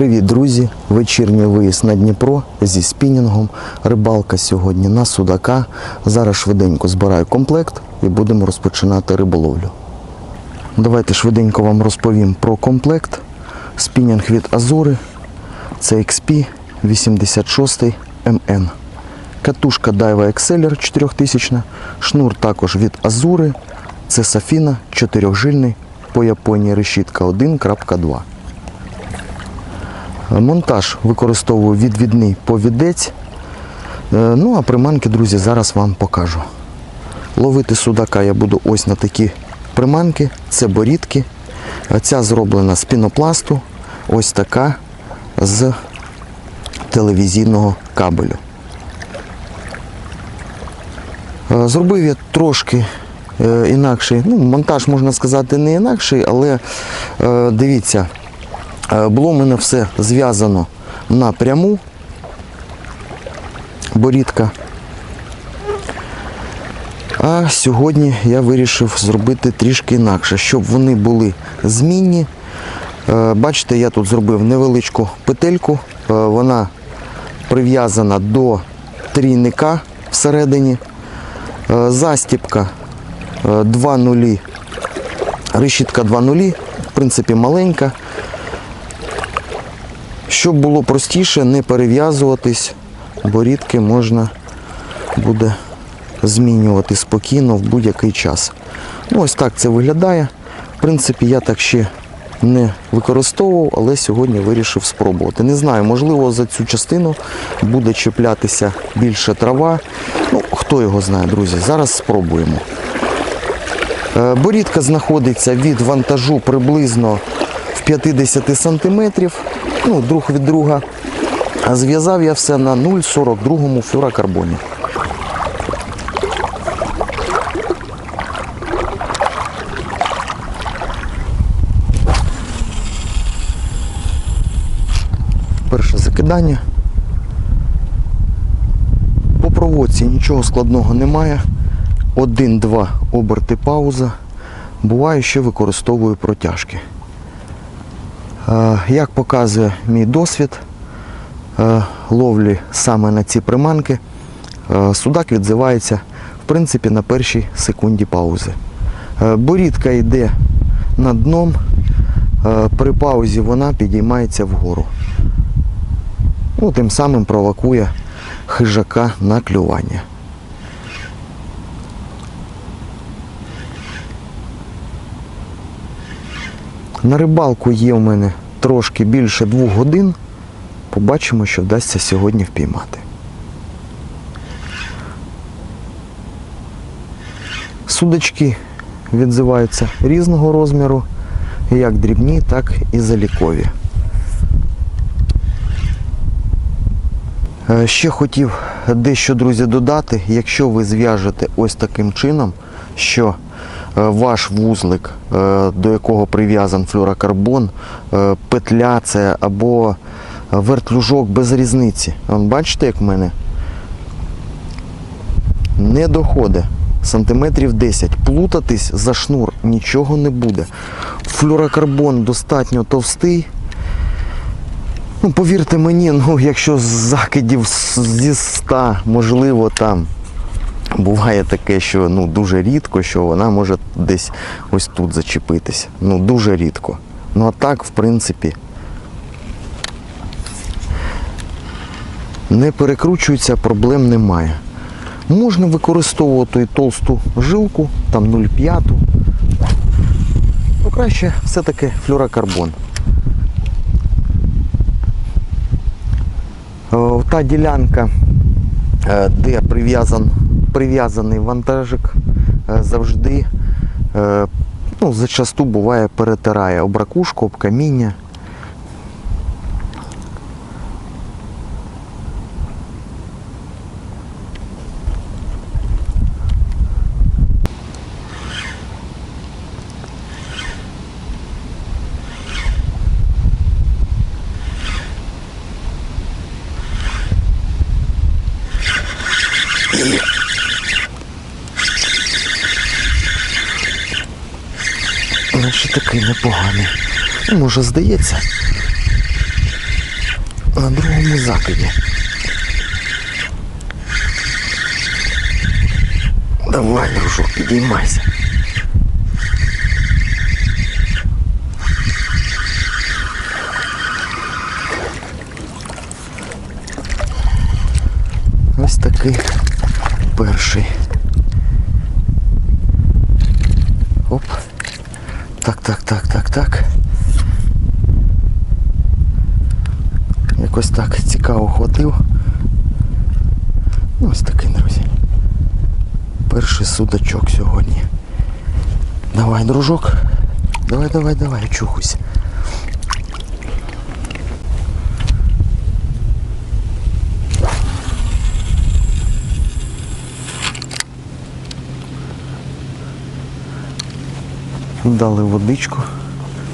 Привіт, друзі! Вечірній виїзд на Дніпро зі спінінгом. Рибалка сьогодні на судака. Зараз швиденько збираю комплект і будемо розпочинати риболовлю. Давайте швиденько вам розповім про комплект. Спінінг від Азури. Це XP 86 MN. Катушка Daiwa Exceller 4000. Шнур також від Азури. Це Сафіна 4-жильний по Японії решітка 1.2. Монтаж використовую відвідний повідець. Е, Ну а приманки, друзі, зараз вам покажу. Ловити судака я буду ось на такі приманки. Це борідки. Ця зроблена з пінопласту. Ось така з телевізійного кабелю. Е, Зробив я трошки е, інакший. Ну, монтаж, можна сказати, не інакший, але дивіться, Було в мене все зв'язано напряму. Борідка. А сьогодні я вирішив зробити трішки інакше, щоб вони були змінні. Е, Бачите, я тут зробив невеличку петельку. Е, Вона прив'язана до трійника всередині. Е, Застіпка 2 нулі. Решітка 2 нулі, в принципі, маленька. Щоб було простіше, не перев'язуватись, борідки можна буде змінювати спокійно в будь-який час. Ну, ось так це виглядає. В принципі, я так ще не використовував, але сьогодні вирішив спробувати. Не знаю, можливо, за цю частину буде чіплятися більше трава. Ну, хто його знає, друзі. Зараз спробуємо. Е, Борідка знаходиться від вантажу приблизно в 50 сантиметрів, ну, друг від друга. А зв'язав я все на 0,42 флюрокарбоні. Перше закидання. По проводці нічого складного немає. Один-два оберти пауза. Буває, що використовую протяжки. Е, Як показує мій досвід е, ловлі саме на ці приманки, е, судак відзивається в принципі на першій секунді паузи. Борідка йде над дном, при паузі вона підіймається вгору. Ну, тим самим провокує хижака на клювання. На рибалку є у мене трошки більше двох годин. Побачимо, що вдасться сьогодні впіймати. Судочки відзиваються різного розміру, як дрібні, так і залікові. Е, Ще хотів дещо, друзі, додати. Якщо ви зв'яжете ось таким чином, що ваш вузлик, е, до якого прив'язан флюрокарбон, е, петля це або вертлюжок без різниці. Бачите, як в мене не доходить. Сантиметрів 10. Плутатись за шнур нічого не буде. Флюрокарбон достатньо товстий. Ну, повірте мені, ну, якщо з закидів зі 100, можливо, там буває таке, що ну, дуже рідко, що вона може десь ось тут зачепитись. Ну, дуже рідко. Ну а так, в принципі, не перекручується, проблем немає. Можна використовувати толсту жилку, там 0,5. Ну, краще все-таки флюрокарбон. Е, Та ділянка, е, де прив'язан, прив'язаний вантажик, е, завжди е, ну, зачасту буває перетирає об ракушку, об каміння. Наче такий непоганий. Ну, може, здається. на другому закиді. Давай, дружок, підіймайся. Ось такий перший. Так, так, так, так, так. Якось так цікаво хватив. Ну, ось такий, друзі. Перший судачок сьогодні. Давай, дружок. Давай, давай, давай, чухусь. Дали водичку.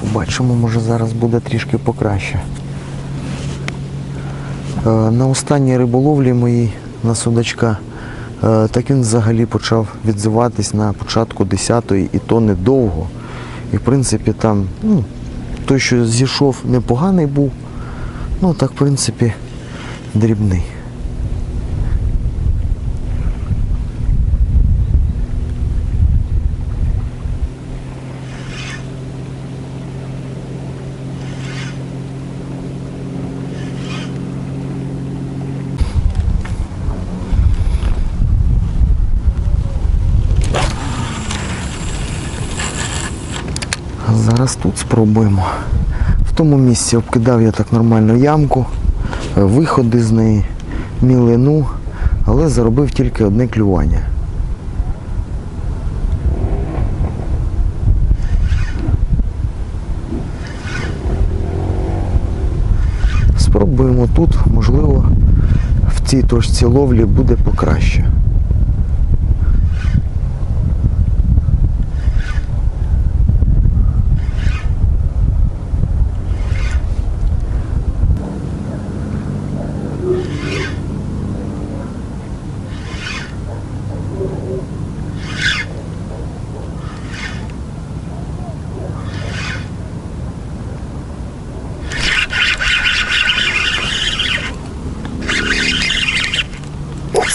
Побачимо, може зараз буде трішки покраще. Е, На останній риболовлі моїй на судачка, е, так він взагалі почав відзиватись на початку 10-ї і то недовго. І в принципі там, ну, той, що зійшов, непоганий був. Ну так, в принципі, дрібний. Зараз тут спробуємо. В тому місці обкидав я так нормально ямку, е, виходи з неї, мілину, але заробив тільки одне клювання. Спробуємо тут, можливо, в цій точці ловлі буде покраще.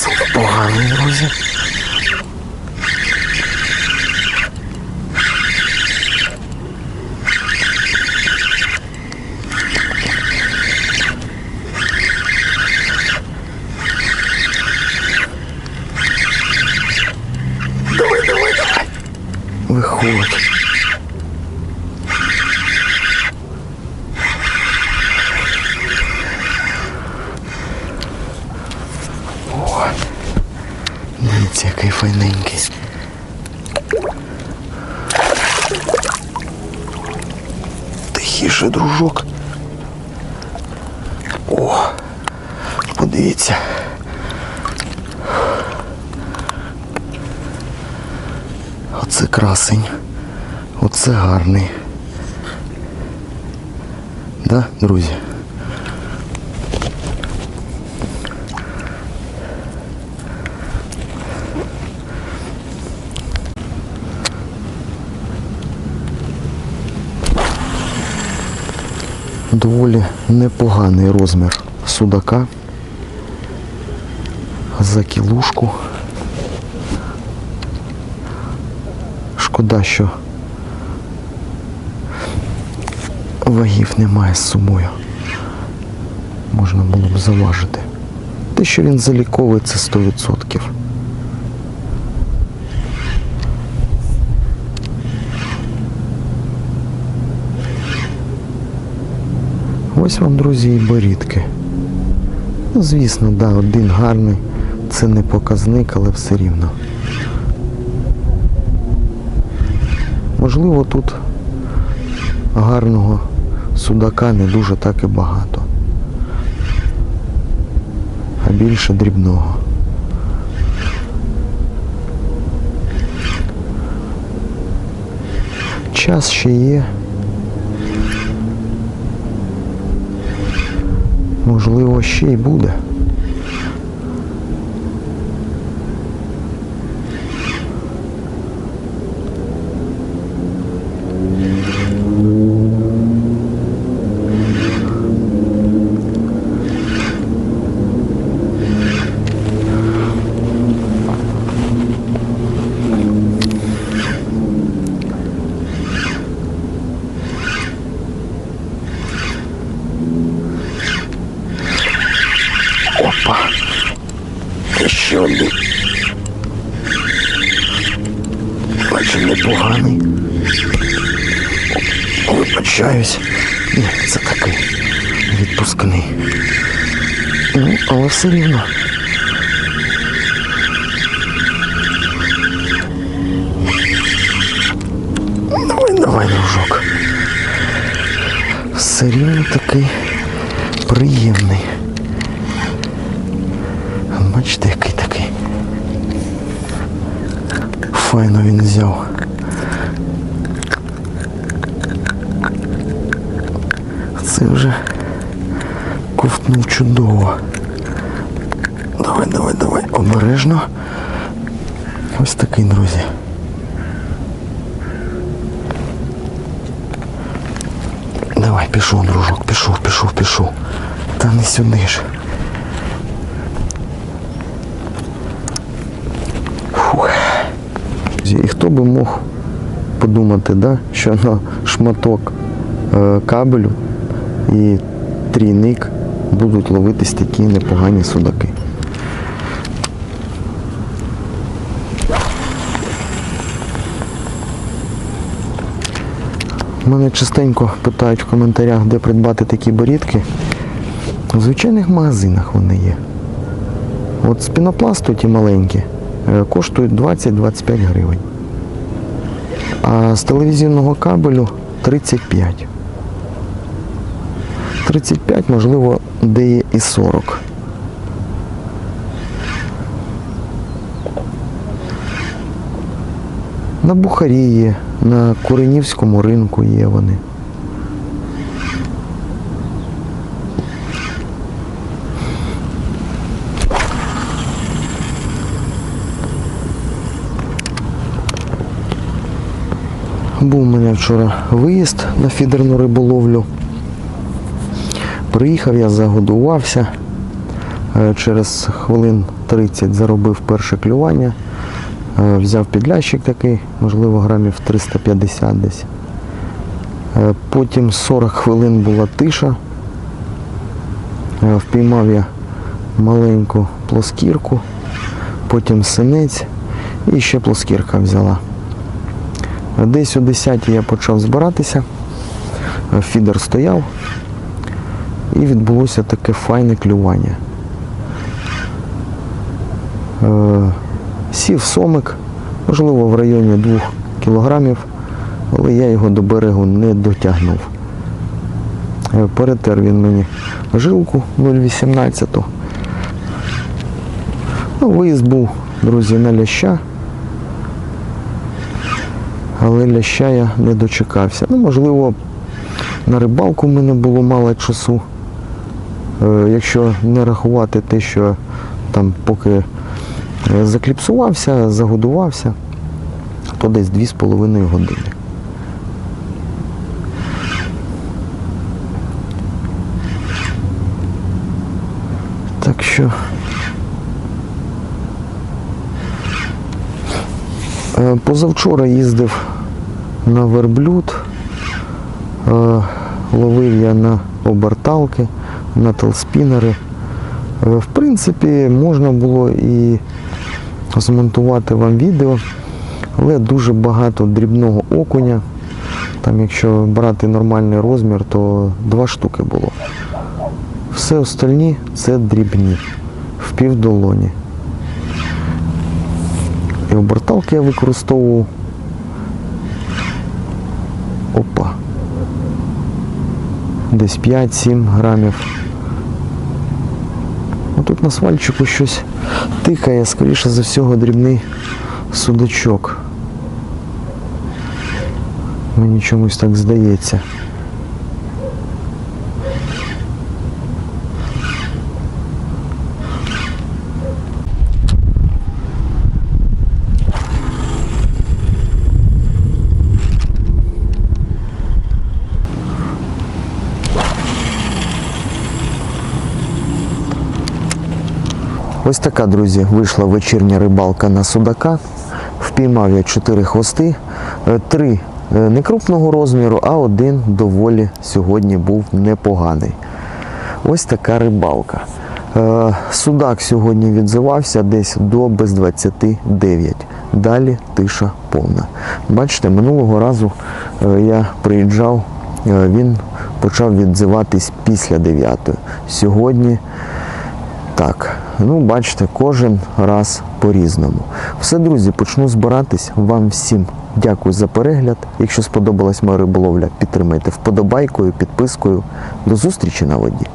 Це поганий, друзі. Давай, давай, давай. Виходь. Оце красень. Оце гарний. Да, друзі? доволі непоганий розмір судака за кілушку. Шкода, що вагів немає з собою. Можна було б заважити. Те, що він заліковий, це 100%. Ось вам, друзі, і борідки. Ну, звісно, да, один гарний. Це не показник, але все рівно. Можливо, тут гарного судака не дуже так і багато. А більше дрібного. Час ще є. Можливо, ще й буде. Опа. Ще один. Бачу, непоганий. Вибачаюсь. Ні, це такий відпускний. Ну, але все рівно. Давай, давай, дружок. Все рівно такий приємний. Бачите, який такий. Файно він взяв. Це вже ковтнув чудово. Давай, давай, давай, обережно. Ось такий, друзі. Давай, пішов, дружок, пішов, пішов, пішов. Та не сюди ж. І хто би мог подумати, да, що на шматок е, кабелю і трійник будуть ловитись такі непогані судаки. Мене частенько питають в коментарях, де придбати такі борідки. В звичайних магазинах вони є. От з пінопласту ті маленькі коштують 20-25 гривень. А з телевізійного кабелю 35. 35, можливо, де є і 40. На Бухарі є, на Куренівському ринку є вони. Був у мене вчора виїзд на фідерну риболовлю. Приїхав, я загодувався. Е, Через хвилин 30 заробив перше клювання. Е, Взяв підлящик такий, можливо, грамів 350 десь. Е, Потім 40 хвилин була тиша. Впіймав я маленьку плоскірку, потім синець і ще плоскірка взяла. Десь о 10 я почав збиратися, Е, фідер стояв і відбулося таке файне клювання. Е, Сів сомик, можливо, в районі 2 кілограмів, але я його до берегу не дотягнув. Е, Перетер він мені жилку 0,18. Ну, виїзд був, друзі, на ляща. Але ляща я не дочекався. Ну, можливо, на рибалку в мене було мало часу. Е, Якщо не рахувати те, що там поки е, закліпсувався, загодувався, то десь 2,5 години. Так що Е, Позавчора їздив на верблюд, е, ловив я на оберталки, на телспінери. Е, В принципі, можна було і змонтувати вам відео, але дуже багато дрібного окуня. Там, якщо брати нормальний розмір, то два штуки було. Все остальні це дрібні, в півдолоні. І оберталки я використовував. Опа. Десь 5-7 грамів. Тут на свальчику щось тикає, скоріше за всього, дрібний судачок. Мені чомусь так здається. Ось така, друзі, вийшла вечірня рибалка на судака. Впіймав я чотири хвости, Е, три е, не крупного розміру, а один доволі сьогодні був непоганий. Ось така рибалка. Е, Судак сьогодні відзивався десь до без 29. Далі тиша повна. Бачите, минулого разу е, я приїжджав, е, він почав відзиватись після 9. Сьогодні так, ну бачите, кожен раз по-різному. Все, друзі, почну збиратись. Вам всім дякую за перегляд. Якщо сподобалась моя риболовля, підтримайте вподобайкою, підпискою. До зустрічі на воді.